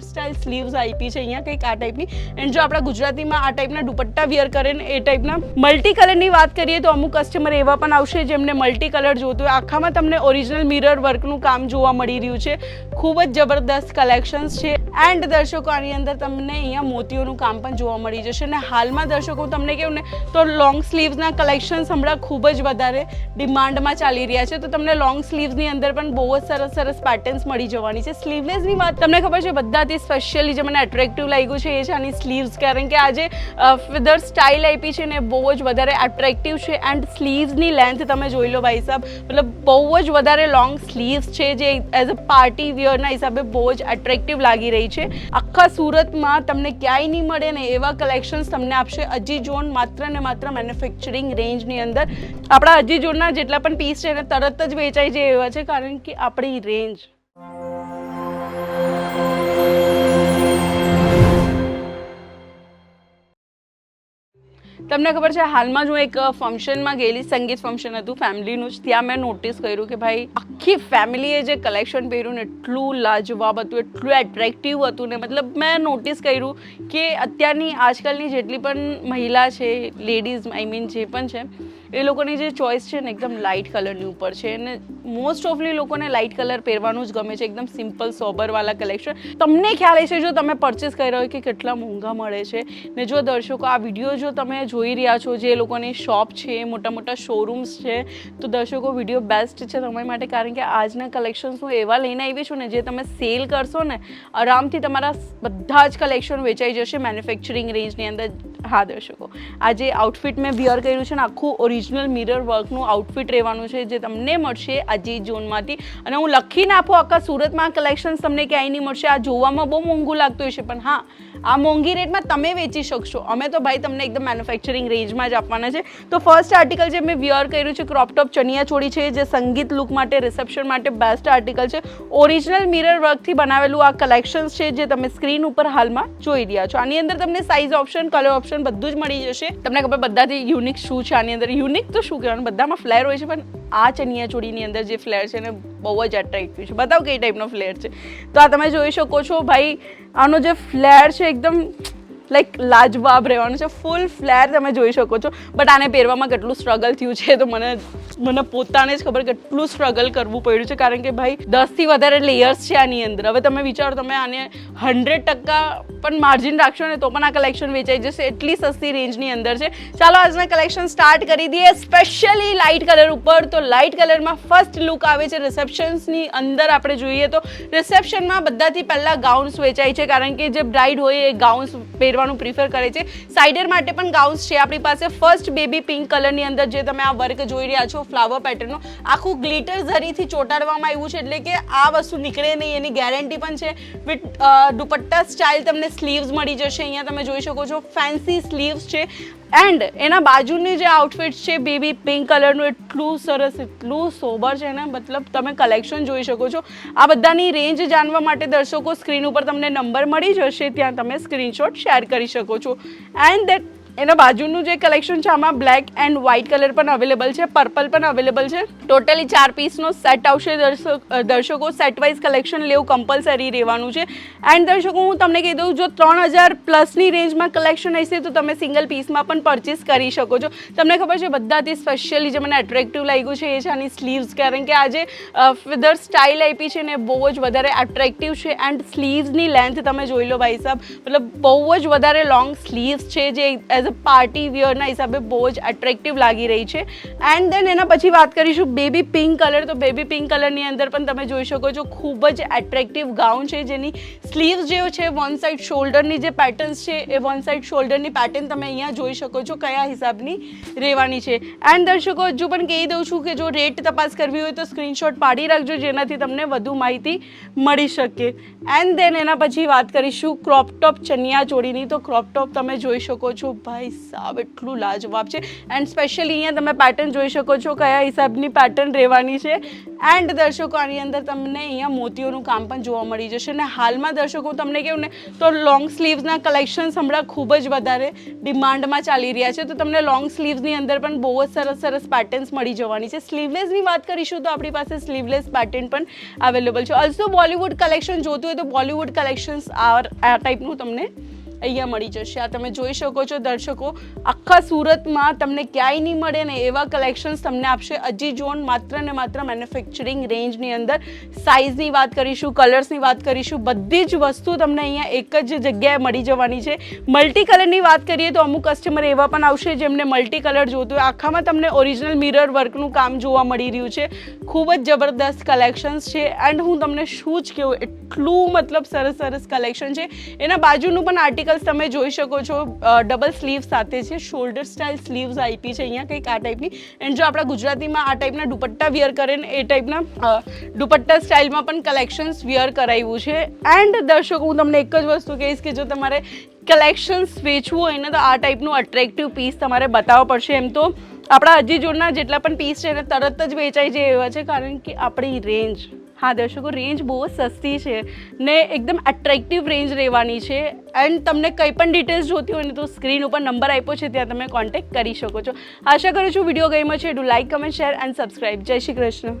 Figure style sleeves આપી છે, અહીંયા કંઈક આ ટાઈપની એન્ડ જો આપણા ગુજરાતીમાં આ ટાઈપના દુપટ્ટા વિયર કરે ને એ ટાઈપના મલ્ટી કલરની વાત કરીએ તો અમુક કસ્ટમર એવા પણ આવશે જેમને મલ્ટી કલર જોતું હોય. આખામાં તમને ઓરિજિનલ મિરર વર્કનું કામ જોવા મળી રહ્યું છે. ખૂબ જ જબરદસ્ત કલેક્શન્સ છે. એન્ડ દર્શકો, આની અંદર તમને અહીંયા મોતીઓનું કામ પણ જોવા મળી જશે અને હાલમાં દર્શકો તમને કેવું ને, તો લોંગ સ્લીવ્સના કલેક્શન્સ હમણાં ખૂબ જ વધારે ડિમાન્ડમાં ચાલી રહ્યા છે. તો તમને લોંગ સ્લીવ્સની અંદર પણ બહુ જ સરસ સરસ પેટર્ન્સ મળી જવાની છે. સ્લીવલેસની વાત તમને ખબર છે, બધાથી સ્પેશિયલી જે મને એટ્રેક્ટિવ લાગ્યું છે એ છે આની સ્લીવ્સ કારણ કે આજે ફિધર સ્ટાઇલ આપી છે ને બહુ જ વધારે એટ્રેક્ટિવ છે. એન્ડ સ્લીવ્સની લેન્થ તમે જોઈ લો ભાઈ સાહેબ મતલબ બહુ જ વધારે લોંગ સ્લીવ્સ છે જે એઝ અ પાર્ટી વિયરના હિસાબે બહુ જ એટ્રેક્ટિવ લાગી રહી છે. આખા સુરતમાં તમને ક્યાંય નહીં મળે ને એવા કલેક્શન્સ તમને આપશે અજી ઝોન માત્ર ને માત્ર મેન્યુફેક્ચરિંગ રેન્જની અંદર. આપણા અજી ઝોનના જેટલા પણ પીસ છે ને તરત જ વેચાઈ જાય એવા છે, કારણ કે આપણી રેન્જ તમને ખબર છે, હાલમાં જ હું એક ફંક્શનમાં ગયેલી સંગીત ફંક્શન હતું, ફેમિલીનું જ. ત્યાં મેં નોટિસ કર્યું કે ભાઈ, આખી ફેમિલીએ જે કલેક્શન પહેર્યું ને, એટલું લાજવાબ હતું, એટલું એટ્રેક્ટિવ હતું ને, મતલબ મેં નોટિસ કર્યું કે અત્યારની, આજકાલની જેટલી પણ મહિલા છે લેડીઝ આઈ મીન જે પણ છે એ લોકોની જે ચોઇસ છે ને એકદમ લાઇટ કલરની ઉપર છે અને મોસ્ટ ઓફલી લોકોને લાઇટ કલર પહેરવાનું જ ગમે છે. એકદમ સિમ્પલ સોબરવાળા કલેક્શન તમને ખ્યાલ હશે જો તમે પરચેસ કરી રહ્યો કે કેટલા મોંઘા મળે છે ને જો દર્શકો આ વીડિયો જો તમે જોઈ રહ્યા છો જે લોકોની શોપ છે, મોટા મોટા શોરૂમ્સ છે, તો દર્શકો વીડિયો બેસ્ટ છે તમારી માટે કારણ કે આજના કલેક્શન્સ હું એવા લઈને આવી છું ને જે તમે સેલ કરશો ને આરામથી તમારા બધા જ કલેક્શન વેચાઈ જશે મેન્યુફેક્ચરિંગ રેન્જની અંદર. હા દર્શકો, આજે આઉટફિટ મેં વિયર કર્યું છે ને આખું ઓરિજિનલ મિરર વર્કનું આઉટફિટ રહેવાનું છે જે તમને મળશે અજી ઝોનમાંથી અને હું લખીને આપું આખા સુરતમાં કલેક્શન્સ તમને ક્યાંય નહીં મળશે. આ જોવામાં બહુ મોંઘું લાગતું હશે, પણ હા આ મોંઘી રેટમાં તમે વેચી શકશો. અમે તો ભાઈ તમને એકદમ મેન્યુફેક્ચરિંગ રેન્જમાં જ આપવાના છે. તો ફર્સ્ટ આર્ટિકલ જે મેં વિયર કર્યું છે ક્રોપ ટોપ ચણિયા ચોળી છે, જે સંગીત લુક માટે રિસેપ્શન માટે બેસ્ટ આર્ટિકલ છે. ઓરિજિનલ મિરર વર્કથી બનાવેલું આ કલેક્શન્સ છે જે તમે સ્ક્રીન ઉપર હાલમાં જોઈ રહ્યા છો. આની અંદર તમને સાઇઝ ઓપ્શન કલર ઓપ્શન બધું જ મળી જશે. તમને ખબર બધાથી યુનિક શું છે, આની અંદર યુનિક તો શું કહેવાનું? બધામાં ફ્લેર હોય છે, પણ આ ચણિયા ચોળીની અંદર જે ફ્લેર છે ને બહુ જ એટ્રેક્ટિવ છે. બતાવો કઈ ટાઈપનો ફ્લેર છે. તો આ તમે જોઈ શકો છો ભાઈ, આનો જે ફ્લેર છે એકદમ લાઈક લાજવાબ રહેવાનું છે. ફૂલ ફ્લેર તમે જોઈ શકો છો. બટ આને પહેરવામાં કેટલું સ્ટ્રગલ થયું છે તો મને મને પોતાને જ ખબર કેટલું સ્ટ્રગલ કરવું પડ્યું છે. કારણ કે ભાઈ દસથી વધારે લેયર્સ છે આની અંદર. હવે તમે વિચારો, તમે આને હંડ્રેડ ટકા પણ માર્જિન રાખશો ને તો પણ આ કલેક્શન વેચાઈ જશે. એટલી સસ્તી રેન્જની અંદર છે. ચાલો આજના કલેક્શન સ્ટાર્ટ કરી દઈએ. સ્પેશિયલી લાઇટ કલર ઉપર. તો લાઇટ કલરમાં ફર્સ્ટ લુક આવે છે રિસેપ્શન્સની અંદર આપણે જોઈએ તો રિસેપ્શનમાં બધાથી પહેલાં ગાઉન્સ વેચાય છે. કારણ કે જે બ્રાઇડ હોય એ ગાઉન્સ પહેરવાનું પ્રિફર કરે છે. સાઇડર માટે પણ ગાઉન્સ છે. આપણી પાસે ફર્સ્ટ બેબી પિંક કલરની અંદર જે તમે આ વર્ક જોઈ રહ્યા છો ફ્લાવર પેટર્નનો આખું ગ્લિટર ઝરીથી ચોંટાડવામાં આવ્યું છે. એટલે કે આ વસ્તુ નીકળે નહીં, એની ગેરંટી પણ છે. વિથ દુપટ્ટા સ્ટાઇલ તમને સ્લીવ્સ મળી જશે. અહીંયા તમે જોઈ શકો છો ફેન્સી સ્લીવ્સ છે. એન્ડ એના બાજુની જે આઉટફિટ છે બેબી પિંક કલરનું એટલું સરસ, એટલું સોબર છે ને, મતલબ તમે કલેક્શન જોઈ શકો છો. આ બધાની રેન્જ જાણવા માટે દર્શકો સ્ક્રીન ઉપર તમને નંબર મળી જશે, ત્યાં તમે સ્ક્રીનશોટ શેર કરી શકો છો. એન્ડ દેટ એના બાજુનું જે કલેક્શન છે, આમાં બ્લેક એન્ડ વ્હાઇટ કલર પણ અવેલેબલ છે પર્પલ પણ અવેલેબલ છે. ટોટલી ચાર પીસનો સેટ આવશે, દર્શક દર્શકો સેટ વાઇઝ કલેક્શન લેવું કમ્પલસરી રહેવાનું છે. એન્ડ દર્શકો, હું તમને કહી દઉં, જો ત્રણ હજાર પ્લસની રેન્જમાં કલેક્શન હશે, તો તમે સિંગલ પીસમાં પણ પરચેસ કરી શકો છો. તમને ખબર છે બધાથી સ્પેશિયલી જે મને એટ્રેક્ટિવ લાગ્યું છે, એ છે આની સ્લીવ્સ કારણ કે આજે ફિધર સ્ટાઇલ આપી છે ને, બહુ જ વધારે એટ્રેક્ટિવ છે. એન્ડ સ્લીવ્સની લેન્થ તમે જોઈ લો ભાઈ સાહેબ મતલબ બહુ જ વધારે લોંગ સ્લીવ્સ છે, જે એઝ અ પાર્ટી વિયરના હિસાબે બહુ જ એટ્રેક્ટિવ લાગી રહી છે. એન્ડ દેન એના પછી વાત કરીશું બેબી પિંક કલર તો બેબી પિંક કલરની અંદર પણ તમે જોઈ શકો છો ખૂબ જ એટ્રેક્ટિવ ગાઉન છે જેની સ્લીવ્સ જે છે વન સાઇડ શોલ્ડરની જે પેટર્ન્સ છે, એ વન સાઇડ શોલ્ડરની પેટર્ન તમે અહીંયા જોઈ શકો છો કયા હિસાબની રહેવાની છે. એન્ડ દર્શકો, હજુ પણ કહી દઉં છું કે જો રેટ તપાસ કરવી હોય તો સ્ક્રીનશોટ પાડી રાખજો જેનાથી તમને વધુ માહિતી મળી શકે. એન્ડ દેન એના પછી વાત કરીશું ક્રોપટોપ ચનિયા ચોળીની. તો ક્રોપટોપ તમે જોઈ શકો છો ભાઈ સાબ, એટલું લાજવાબ છે. એન્ડ સ્પેશિયલી અહીંયા તમે પેટર્ન જોઈ શકો છો કયા હિસાબની પેટર્ન રહેવાની છે. એન્ડ દર્શકો, આની અંદર તમને અહીંયા મોતીઓનું કામ પણ જોવા મળી જશે. અને હાલમાં દર્શકો, તમને કેવું ને, તો લોંગ સ્લીવ્સના કલેક્શન્સ હમણાં ખૂબ જ વધારે ડિમાન્ડમાં ચાલી રહ્યા છે. તો તમને લોંગ સ્લીવ્સની અંદર પણ બહુ જ સરસ સરસ પેટર્ન્સ મળી જવાની છે. સ્લીવલેસની વાત કરીશું તો આપણી પાસે સ્લીવલેસ પેટર્ન પણ અવેલેબલ છે. ઓલ્સો બોલિવૂડ કલેક્શન જોતું હોય તો બોલિવૂડ કલેક્શન્સ આર આ ટાઈપનું તમને અહીંયા મળી જશે. આ તમે જોઈ શકો છો દર્શકો, આખા સુરતમાં તમને ક્યાંય નહીં મળે ને એવા કલેક્શન્સ તમને આપશે. અજી જોન માત્ર ને માત્ર મેન્યુફેક્ચરિંગ રેન્જની અંદર સાઇઝની વાત કરીશું કલર્સની વાત કરીશું, બધી જ વસ્તુ તમને અહીંયા એક જ જગ્યાએ મળી જવાની છે. મલ્ટી કલરની વાત કરીએ તો અમુક કસ્ટમર એવા પણ આવશે જેમને મલ્ટી કલર જોતું હોય. આખામાં તમને ઓરિજિનલ મિરર વર્કનું કામ જોવા મળી રહ્યું છે. ખૂબ જ જબરદસ્ત કલેક્શન્સ છે. એન્ડ હું તમને શું જ કહું, એટલું મતલબ સરસ સરસ કલેક્શન છે. એના બાજુનું પણ આર્ટિકલ્સ તમે જોઈ શકો છો ડબલ સ્લીવ સાથે છે શોલ્ડર સ્ટાઇલ સ્લીવ્સ આપી છે, અહીંયા કંઈક આ ટાઈપની એન્ડ જો આપણા ગુજરાતીમાં આ ટાઈપના દુપટ્ટા વિયર કરે ને, એ ટાઈપના દુપટ્ટા સ્ટાઇલમાં પણ કલેક્શન્સ વિયર કરાવ્યું છે. એન્ડ દર્શકો, હું તમને એક જ વસ્તુ કહીશ કે જો તમારે કલેક્શન્સ વેચવું હોય ને, તો આ ટાઈપનું અટ્રેક્ટિવ પીસ તમારે બતાવવો પડશે. એમ તો આપણા હજી જોડના જેટલા પણ પીસ છે, એને તરત જ વેચાઈ જાય એવા છે, કારણ કે આપણી રેન્જ હા, દર્શકો રેન્જ બહુ સસ્તી છે ને, એકદમ એટ્રેક્ટિવ રેન્જ રહેવાની છે. એન્ડ તમને કંઈ પણ ડિટેલ્સ જોતી હોય ને તો સ્ક્રીન ઉપર નંબર આપ્યો છે, ત્યાં તમે કોન્ટેક્ટ કરી શકો છો. આશા કરું છું વીડિયો ગમ્યો છે. Do like comment share and subscribe જય શ્રી કૃષ્ણ.